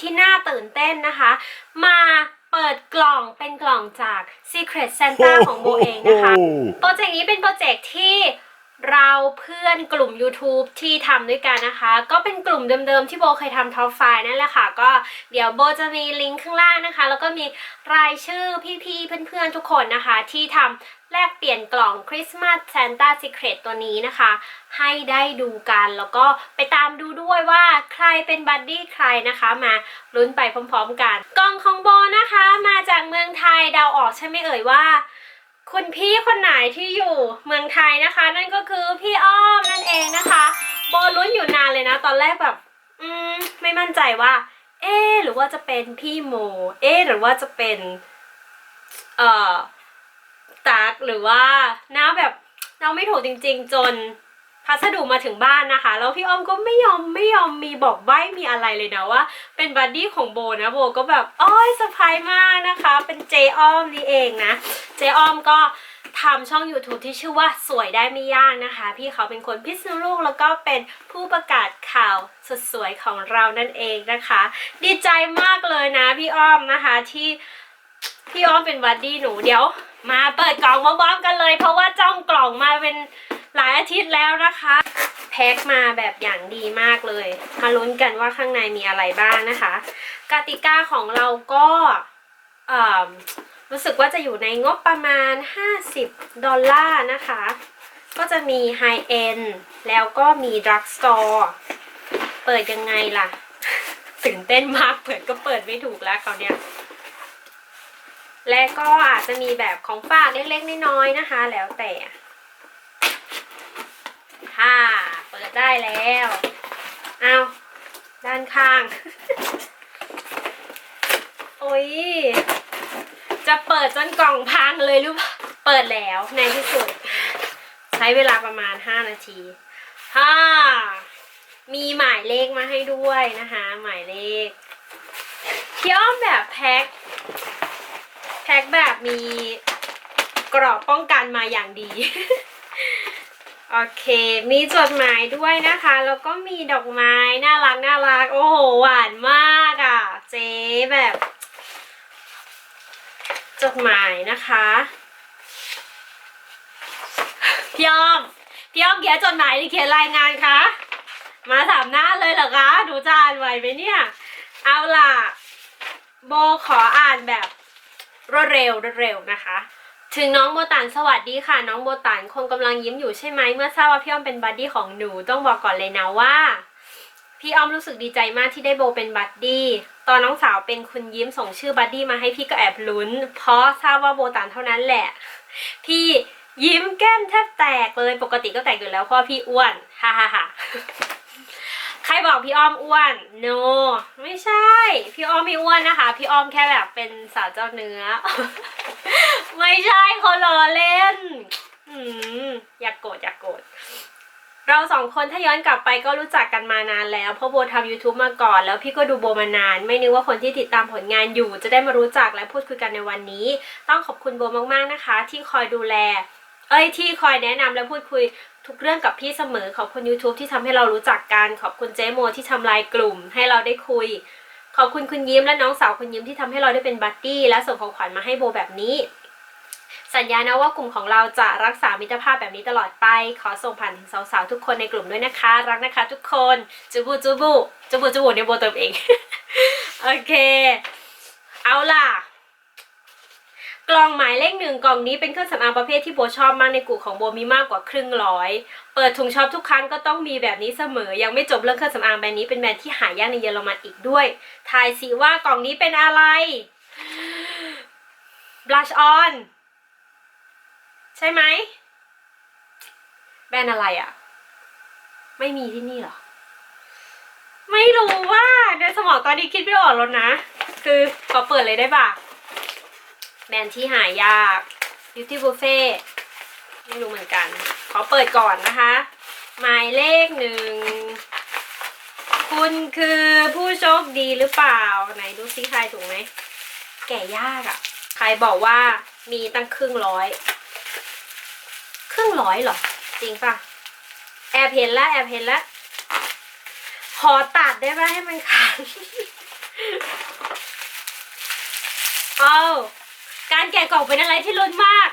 ที่น่าตื่นเต้นนะคะ มาเปิดกล่องเป็นกล่องจาก Secret Santa ของโบเองนะคะ โปรเจกต์นี้เป็นโปรเจกต์ที่ เราเพื่อนกลุ่ม YouTube ที่ทำด้วยกันนะคะ ก็เป็นกลุ่มเดิมๆ ที่โบเคยทำท็อปไฟนั่นแหละค่ะ ก็เดี๋ยวโบจะมีลิงก์ข้างล่างนะคะ แล้วก็มีรายชื่อพี่ๆ เพื่อนๆ ทุกคนนะคะ ที่ทำแลกเปลี่ยนกล่องคริสต์มาส Santa Secret ตัวนี้นะคะ ให้ได้ดูกันแล้วก็ไปตามดูด้วยว่าใครเป็นบัดดี้ใครนะคะ มาลุ้นไปพร้อมๆกัน กล่องของโบนะคะ มาจากเมืองไทยเดาออกใช่ไหมเอ่ยว่า คุณพี่คนไหนที่อยู่เมืองไทยนะคะ นั่นก็คือพี่อ้อมนั่นเองนะคะ โบลุ้นอยู่นานเลยนะ ตอนแรกแบบ อืมไม่มั่นใจว่า เอ๊หรือว่าจะเป็นพี่โม เอ๊หรือว่าจะเป็นเอ่อตากหรือว่าน้าแบบเราไม่ถูกจริง ๆ จน พัสดุมาถึงบ้านนะคะ แล้วพี่อ้อมก็ไม่ยอมไม่ยอมมีบอกใบ้มีอะไรเลยนะว่า เป็นบัดดี้ของโบนะโบก็แบบอ้อยเซอร์ไพรส์มากนะคะ เป็นเจอ้อมนี่เองนะ เจอ้อมก็ทำช่อง YouTube ที่ชื่อว่าสวยได้ไม่ยากนะคะ พี่เขาเป็นคนพิษณุโลกแล้วก็เป็นผู้ประกาศข่าวสุดสวยของเรานั่นเองนะคะ ดีใจมากเลยนะพี่อ้อมนะคะที่ พี่อ้อมเป็นวัดดี้หนูเดี๋ยว มาเปิดกล่องมาบ้อมกันเลย เพราะว่าจ้องกล่องมาเป็นหลายอาทิตย์แล้วนะคะ แพ็คมาแบบอย่างดีมากเลย มาลุ้นกันว่าข้างในมีอะไรบ้างนะคะ กติกาของเราก็อ่อรู้สึกว่าจะอยู่ในงบประมาณ 50 ดอลลาร์นะคะ ก็จะมีไฮเอ็นแล้วก็มีดรักสโตร์เปิดยังไงล่ะ ตื่นเต้นมากเปิดก็เปิดไม่ถูกแล้วเขาเนี่ย และก็อาจจะมีแบบของฝากเล็กๆน้อยๆนะคะ แล้วแต่ค่ะเปิดได้แล้วเอาด้านข้าง โอ้ยจะเปิดจนกล่องพังเลยหรือเปล่าเปิดแล้วในที่สุด ใช้เวลาประมาณ 5 นาทีฮ่ามีหมายเลขมาให้ด้วยนะคะ หมายเลขเคี้ยวแบบแพ็ค แพ็คแบบมีกรอบป้องกันมาอย่างดี โอเค มีจดหมายด้วยนะคะ แล้วก็มีดอกไม้น่ารักน่ารัก โอ้โห หวานมากอะ่ะ เจ๊แบบ จดหมายนะคะพี่อ้อมพี่อ้อมเขียนจดหมายหรือเขียนรายงานคะ มาสามหน้าเลยเหรอคะ ดูจะอ่านไหวไหมเนี่ย เอาล่ะ โบขออ่านแบบ รวดเร็วรวดเร็วนะคะ ถึงน้องโบตันสวัสดีค่ะ น้องโบตันคงกำลังยิ้มอยู่ใช่ไหมเมื่อทราบว่าพี่อ้อมเป็นบัดดี้ของหนูต้องบอกก่อนเลยนะว่า พี่อ้อมรู้สึกดีใจมากที่ได้โบเป็นบัดดี้ตอนน้องสาวเป็นคุณยิ้มส่งชื่อบัดดี้มาให้พี่ก็แอบลุ้น เพราะทราบว่าโบตันเท่านั้นแหละ พี่ยิ้มแก้มแทบแตกเลยปกติก็แตกอยู่แล้วเพราะพี่อ้วนฮ่าฮ่าฮ่า ใครบอกพี่อ้อมอ้วน no ไม่ใช่ พี่อ้อมไม่อ้วนนะคะ พี่อ้อมแค่แบบเป็นสาวเจ้าเนื้อ ไม่ใช่เขาล้อเล่นอย่ากโกรธอย่ากโกรธเราสองคนถ้าย้อนกลับไปก็รู้จักกันมานานแล้ว เพราะโบทำ YouTube มาก่อน แล้วพี่ก็ดูโบมานาน ไม่นึกว่าคนที่ติดตามผลงานอยู่ จะได้มารู้จักและพูดคุยกันในวันนี้ ต้องขอบคุณโบมากๆนะคะ ที่คอยดูแล เอ้ยที่คอยแนะนำและพูดคุย ทุกเรื่องกับพี่เสมอ ขอบคุณ YouTube ที่ทำให้เรารู้จักกัน ขอบคุณเจ๊โมที่ทำลายกลุ่ม ให้เราได้คุย ขอบคุณคุณยิ้มและน้องสาวคุณยิ้มที่ทำให้เราได้เป็นบัดดี้และส่งของขวัญมาให้โบแบบนี้ สัญญานะว่ากลุ่มของเราจะรักษามิตรภาพแบบนี้ตลอดไป ขอส่งผ่านถึงสาวๆทุกคนในกลุ่มด้วยนะคะ รักนะคะ ทุกคนจูบูจูบูจูบูจูบูเดี๋ยโบเติมเอง โอเค เอาล่ะ กล่องหมายเลขหนึ่งกล่องนี้เป็นเครื่องสำอางประเภทที่โบชอบมากในกลุ่มของโบมีมากกว่าครึ่งร้อย เปิดถุงช็อปทุกครั้งก็ต้องมีแบบนี้เสมอ ยังไม่จบเรื่องเครื่องสำอางแบรนด์นี้เป็นแบรนด์ที่หายากในเยอรมันอีกด้วยทายสิว่ากล่องนี้เป็นอะไร blush on ใช่ไหมแบรนด์อะไรอะ่ะ ไม่มีที่นี่เหรอ ไม่รู้ว่าในสมองตอนนี้คิดไม่ออกแล้วนะ คือขอเปิดเลยได้ปะ แบรนด์ที่หายาก Beauty Buffet ไม่รู้เหมือนกัน ขอเปิดก่อนนะคะ หมายเลขหนึ่ง คุณคือผู้โชคดีหรือเปล่า ไหนดูซิใครถูกไหม แก่ยากอะ่ะ ใครบอกว่ามีตั้งครึ่งร้อย ครึ่งร้อยเหรอ จริงปะแอบเห็นแล้วแอบเห็นแล้วขอตัดได้ไหมให้มันขาดเอา การแกะกล่องเป็นอะไรที่ลุ้นมาก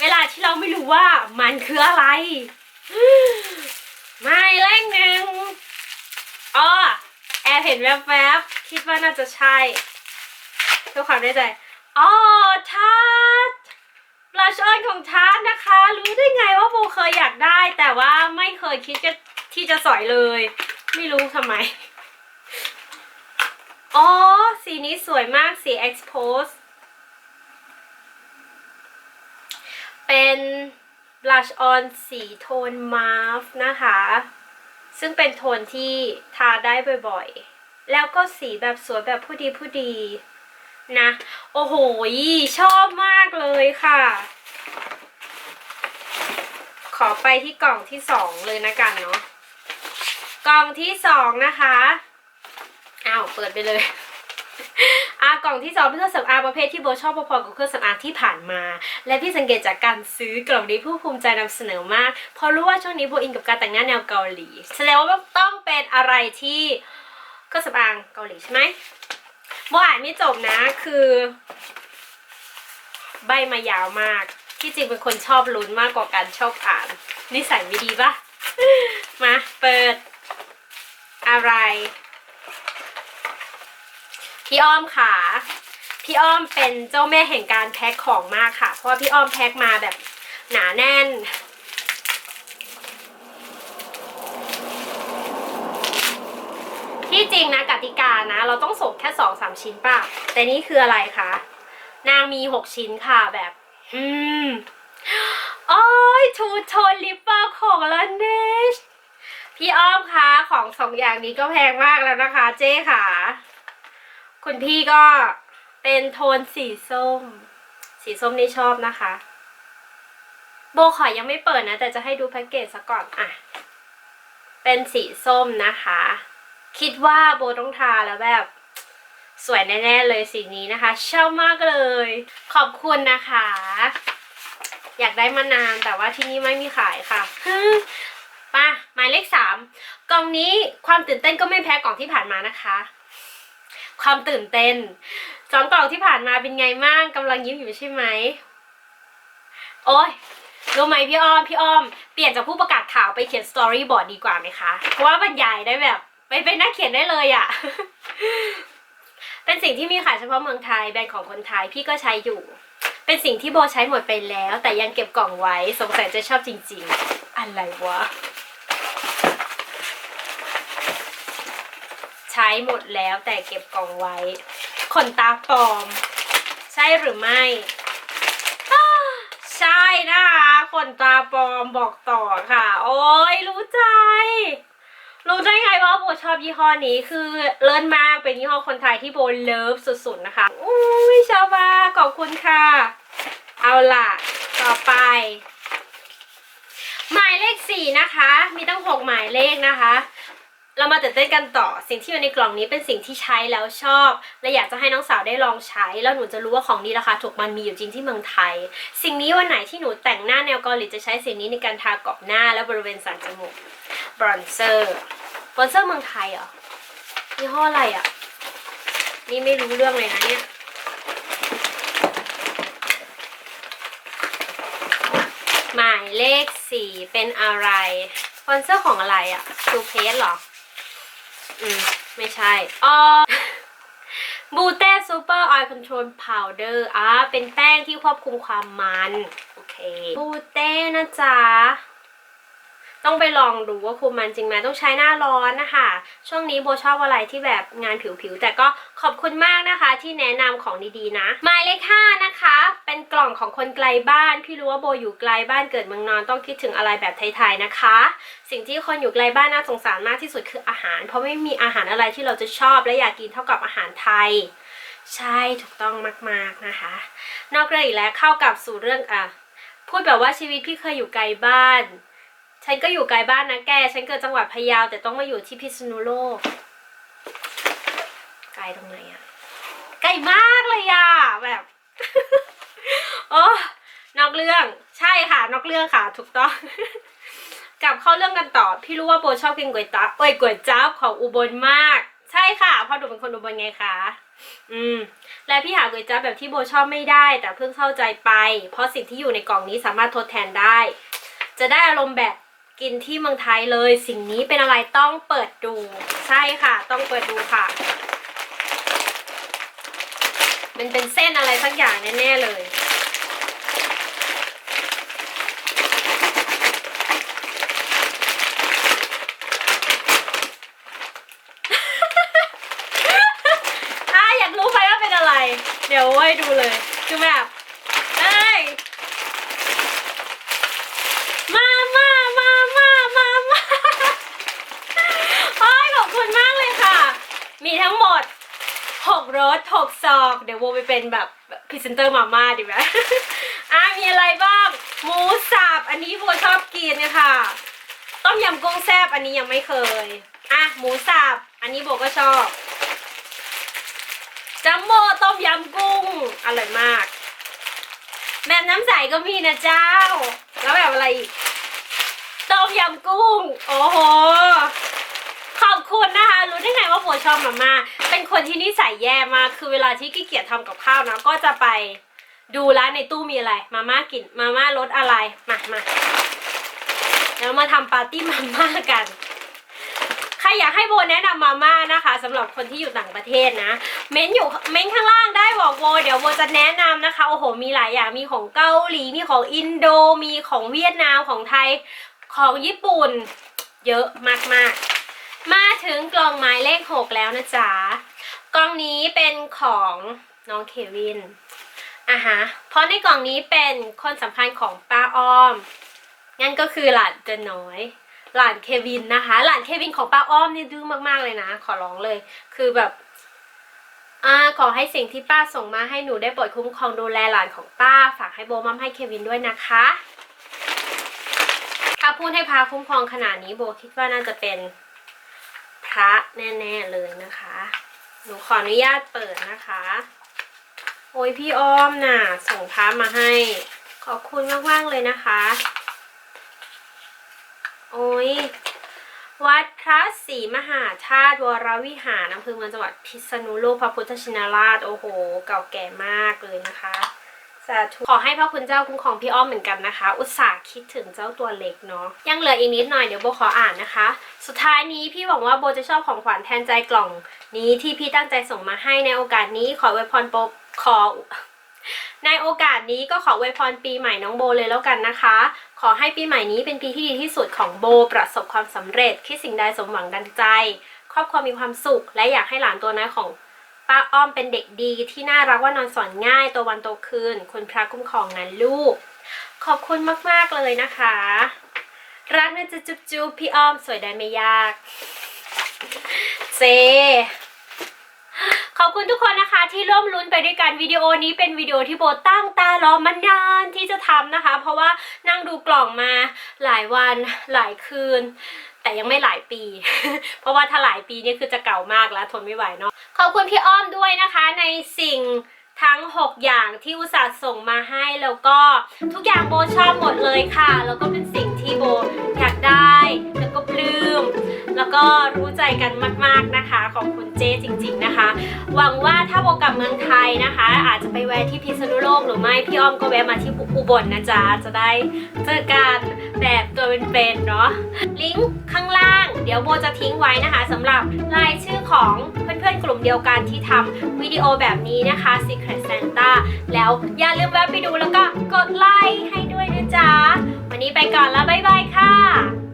เวลาที่เราไม่รู้ว่ามันคืออะไรไม่เลขหนึ่งอ๋อแอบเห็นแวบๆคิดว่าน่าจะใช่เพื่อความแน่ใจอ๋อทาร์ตบลัชออนของทาร์ตนะคะ รู้ได้ไงว่าโบเคยอยากได้ แต่ว่าไม่เคยคิดจะที่จะสอยเลย ไม่รู้ทำไม อ๋อ สีนี้สวยมากสี expose เป็น blush on สีโทนมาฟนะคะ ซึ่งเป็นโทนที่ทาได้บ่อยๆ แล้วก็สีแบบสวยแบบผู้ดีผู้ดีนะ โอ้โห ชอบมากเลยค่ะ ขอไปที่กล่องที่สองเลยนะกันเนาะ กล่องที่สองนะคะ อ้าว เปิดไปเลย อากล่องที่สองเป็นเครื่องสำอางประเภทที่โบชอบพอๆกับเครื่องสำอางที่ผ่านมา และพี่สังเกตจากการซื้อกล่องนี้ผู้ภูมิใจนำเสนอมาก เพราะรู้ว่าช่วงนี้โบอินกับการแต่งหน้าแนวเกาหลี แสดงว่าต้องเป็นอะไรที่เครื่องสำอางเกาหลีใช่ไหมโบอ่านไม่จบนะคือ ใบมายาวมาก ที่จริงเป็นคนชอบลุ้นมากกว่าการชอบอ่านนิสัยไม่ดีปะมาเปิดอะไร พี่อ้อมค่ะ พี่อ้อมเป็นเจ้าแม่แห่งการแพ็คของมากค่ะ เพราะว่าพี่อ้อมแพ็คมาแบบหนาแน่น ที่จริงนะกติกานะ เราต้องส่งแค่สองสามชิ้นป่ะ แต่นี่คืออะไรคะ นางมีหกชิ้นค่ะแบบ อืมโอ้ยทูโทนลิปเปอร์ของลันเนชพี่อ้อมคะของสองอย่างนี้ก็แพงมากแล้วนะคะ เจ๊ค่ะ คุณพี่ก็เป็นโทนสีส้ม สีส้มนี่ชอบนะคะ โบขอยังไม่เปิดนะ แต่จะให้ดูแพ็กเกจซะก่อนอะ เป็นสีส้มนะคะ คิดว่าโบต้องทาแล้วแบบสวยแน่ๆเลยสีนี้นะคะ ชอบมากเลย ขอบคุณนะคะ อยากได้มานานแต่ว่าที่นี่ไม่มีขายค่ะป่ะหมายเลขสามกล่องนี้ความตื่นเต้นก็ไม่แพ้กล่องที่ผ่านมานะคะ ความตื่นเต้นสองกล่องที่ผ่านมาเป็นไงบ้างกำลังยิ้มอยู่ใช่ไหมโอ้ยรู้ไหมพี่อ้อมพี่อ้อมเปลี่ยนจากผู้ประกาศข่าวไปเขียนสตอรี่บอร์ดดีกว่าไหมคะเพราะว่าบรรยายได้แบบไปเป็นนักเขียนได้เลยอะ่ะ เป็นสิ่งที่มีขายเฉพาะเมืองไทยแบรนด์ของคนไทยพี่ก็ใช้อยู่ เป็นสิ่งที่โบใช้หมดไปแล้ว แต่ยังเก็บกล่องไว้สงสัยจะชอบจริง ๆ อะไรวะ ช้หมดแล้วแต่เก็บกล่องไว้ ขนตาปลอม ใช่หรือไม่ใช่นะคะขนตาปลอมบอกต่อค่ะ โอ้ยรู้ใจ รู้ได้ไงว่าโบชอบยี่ห้อนี้คือเลิศมากเป็นยี่ห้อคนไทยที่โบเลิฟสุดๆนะคะอุ้ยชอบมากขอบคุณค่ะ เอาล่ะ ต่อไป หมายเลขสี่นะคะ มีตั้งหกหมายเลขนะคะ เรามาตื่นเต้นกันต่อสิ่งที่อยู่ในกล่องนี้เป็นสิ่งที่ใช้แล้วชอบ และอยากจะให้น้องสาวได้ลองใช้ แล้วหนูจะรู้ว่าของดีราคาถูกมันมีอยู่จริงที่เมืองไทย สิ่งนี้วันไหนที่หนูแต่งหน้าแนวเกาหลีจะใช้สิ่งนี้ในการทากรอบหน้าและบริเวณสันจมูกบรอนเซอร์บรอนเซอร์เมืองไทยเหรอยี่ห้ออะไรอะ นี่ไม่รู้เรื่องเลยนะเนี่ยหมายเลขสี่เป็นอะไรสปอนเซอร์ของอะไรอะทูเพสหรอ อืม ไม่ใช่อ๋อบูเต้ซูเปอร์ออยล์คอนโทรลพาวเดอร์อ่าเป็นแป้งที่ควบคุมความมัน โอเค บูเต้นะจ๊ะ ต้องไปลองดูว่าคุมมันจริงไหมต้องใช้หน้าร้อนนะคะ ช่วงนี้โบชอบอะไรที่แบบงานผิวๆแต่ก็ขอบคุณมากนะคะที่แนะนำของดีๆนะหมายเลขห้านะคะ เป็นกล่องของคนไกลบ้าน พี่รู้ว่าโบอยู่ไกลบ้านเกิดเมืองนอนต้องคิดถึงอะไรแบบไทยๆนะคะ สิ่งที่คนอยู่ไกลบ้านน่าสงสารมากที่สุดคืออาหาร เพราะไม่มีอาหารอะไรที่เราจะชอบและอยากกินเท่ากับอาหารไทย ใช่ถูกต้องมากๆนะคะ นอกเรื่องอีกแล้วเข้ากับสู่เรื่องอะพูดแบบว่าชีวิตพี่เคยอยู่ไกลบ้าน ฉันก็อยู่ไกลบ้านนะแก ฉันเกิดจังหวัดพะเยาแต่ต้องมาอยู่ที่พิษณุโลก ไกลตรงไหนอะไกลมากเลยอะแบบโอ้นอกเรื่องใช่ค่ะ นอกเรื่องค่ะ ถูกต้อง กลับเข้าเรื่องกันต่อ พี่รู้ว่าโบชอบกินก๋วยจั๊บเอ้ยก๋วยจั๊บของอุบลมาก ใช่ค่ะเพราะหนูเป็นคนอุบลไงคะอืม และพี่หาก๋วยจั๊บแบบที่โบชอบไม่ได้ แต่เพิ่งเข้าใจไป เพราะสิ่งที่อยู่ในกล่องนี้สามารถทดแทนได้ จะได้อารมณ์แบบ กินที่เมืองไทยเลย สิ่งนี้เป็นอะไรต้องเปิดดู ใช่ค่ะ ต้องเปิดดูค่ะ มันเป็นเส้นอะไรสักอย่างแน่ๆเลยอะอยากรู้ไหมว่าเป็นอะไรเดี๋ยวให้ดูเลย คือแบบเอ้ยมามามามามามาโอ้ยขอบคุณมากเลยค่ะ มีทั้งหมด รส6ซองเดี๋ยวโวไปเป็นแบบพรีเซนเตอร์มาม่าดีไหมอะมีอะไรบ้าง หมูสับอันนี้โวชอบกินนะคะต้มยำกุ้งแซบอันนี้ยังไม่เคย อะหมูสับอันนี้โบก็ชอบจัมโบ้ต้มยำกุ้งอร่อยมาก แบบน้ำใสก็มีนะเจ้า แล้วแบบอะไรอีกต้มยำกุ้ง โอ้โห ขอบคุณนะคะ รู้ได้ไงว่าโบชอบมาม่า เป็นคนที่นิสัยแย่มากคือเวลาที่ขี้เกียจทำกับข้าวนะ ก็จะไปดูร้านในตู้มีอะไร มาม่ากิน มาม่ารสอะไรมามาแล้วมาทำปาร์ตี้มาม่ากันใครอยากให้โบแนะนำมาม่านะคะสำหรับคนที่อยู่ต่างประเทศนะ เม้นอยู่เม้นข้างล่างได้บอกโบเดี๋ยวโบจะแนะนำนะคะโอ้โหมีหลายอย่างมีของเกาหลีมีของอินโดมีของเวียดนามของไทยของญี่ปุ่น เยอะมากๆ มาถึงกล่องหมายเลขหกแล้วนะจ๊ะ กล่องนี้เป็นของน้องเควินอะฮะ เพราะในกล่องนี้เป็นคนสำคัญของป้าอ้อม งั้นก็คือหลานเจนน้อย หลานเควินนะคะ หลานเควินของป้าอ้อมนี่ดื้อมากๆเลยนะ ขอร้องเลย คือแบบอ่าขอให้สิ่งที่ป้าส่งมาให้หนูได้โปรดคุ้มครองดูแลหลานของป้า ฝากให้โบมัมให้เควินด้วยนะคะ ถ้าพูดให้พาคุ้มครองขนาดนี้โบคิดว่าน่าจะเป็น พระแน่ๆเลยนะคะ หนูขออนุญาตเปิดนะคะ โอ้ยพี่อ้อมน่ะ ส่งพระมาให้ ขอบคุณมากๆเลยนะคะ โอ้ยวัดพระศรีมหาธาตุวรวิหารอำเภอเมืองจังหวัดพิษณุโลกพระพุทธชินราช โอ้โห เก่าแก่มากเลยนะคะ สาธุขอให้พระคุณเจ้าคุ้มครองพี่อ้อมเหมือนกันนะคะ อุตส่าห์คิดถึงเจ้าตัวเล็กเนาะยังเหลืออีกนิดหน่อยเดี๋ยวโบขออ่านนะคะ สุดท้ายนี้พี่หวังว่าโบจะชอบของขวัญแทนใจกล่องนี้ที่พี่ตั้งใจส่งมาให้ในโอกาสนี้ขออวพรโปขอในโอกาสนี้ก็ขออวยพรปีใหม่น้องโบเลยแล้วกันนะคะ ขอให้ปีใหม่นี้เป็นปีที่ดีที่สุดของโบประสบความสำเร็จคิดสิ่งใดสมหวังดังใจ ครอบครัวมีความสุข และอยากให้หลานตัวน้อยของ ป้าอ้อมเป็นเด็กดีที่น่ารักว่านอนสอนง่ายตัววันโตคืน คุณพระคุ้มครองนั้นลูก ขอบคุณมากๆเลยนะคะ รักนะจุ๊บจุ๊บจุ๊บพี่อ้อมสวยได้ไม่ยากเซขอบคุณทุกคนนะคะที่ร่วมลุ้นไปด้วยกันวิดีโอนี้เป็นวิดีโอที่โบตั้งตารอมานานที่จะทำนะคะ เพราะว่านั่งดูกล่องมาหลายวันหลายคืน แต่ยังไม่หลายปี เพราะว่าถ้าหลายปีนี่คือจะเก่ามากแล้วทนไม่ไหวเนาะ ขอบคุณพี่อ้อมด้วยนะคะในสิ่งทั้ง 6 อย่างที่อุตส่าห์ส่งมาให้แล้วก็ทุกอย่างโบชอบหมดเลยค่ะ แล้วก็เป็นสิ่งที่โบอยากได้ แล้วก็ปลื้ม แล้วก็รู้ใจกันมาก ๆนะคะ ขอบคุณเจ้จริง ๆนะคะ หวังว่าถ้าโบกลับเมืองไทยนะคะ อาจจะไปแวะที่พิษณุโลกหรือไม่พี่อ้อมก็แวะมาที่อุบลนะจ๊ะจะได้เจอกันแบบตัวเป็นๆเนาะลิงก์ข้างล่าง เดี๋ยวโบจะทิ้งไว้นะคะสำหรับรายชื่อของเพื่อนๆกลุ่มเดียวกันที่ทำวิดีโอแบบนี้นะคะ Secret Santa แล้วอย่าลืมแวะไปดูแล้วก็กดไลค์ให้ด้วยนะจ๊ะวันนี้ไปก่อนแล้วบ๊ายบายค่ะ